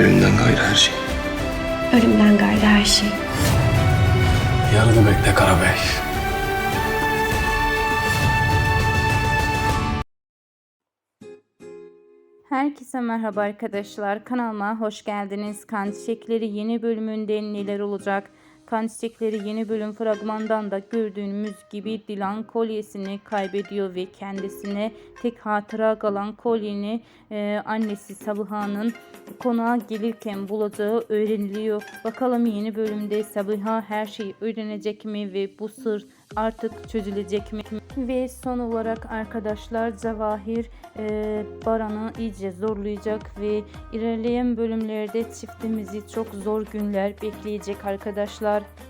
Ölümden gayrı her şey. Ölümden gayrı her şey. Yarını bekle Karabey. Herkese merhaba arkadaşlar. Kanalıma hoş geldiniz. Kan Çiçekleri yeni bölümünde neler olacak? Kan Çiçekleri yeni bölüm fragmandan da gördüğümüz gibi Dilan kolyesini kaybediyor ve kendisine tek hatıra kalan kolyeni e, annesi Sabiha'nın konağa gelirken bulacağı öğreniliyor. Bakalım yeni bölümde Sabiha her şeyi öğrenecek mi ve bu sır artık çözülecek mi? Ve son olarak arkadaşlar Cevahir e, Baran'ı iyice zorlayacak ve ilerleyen bölümlerde çiftimizi çok zor günler bekleyecek arkadaşlar. melhor.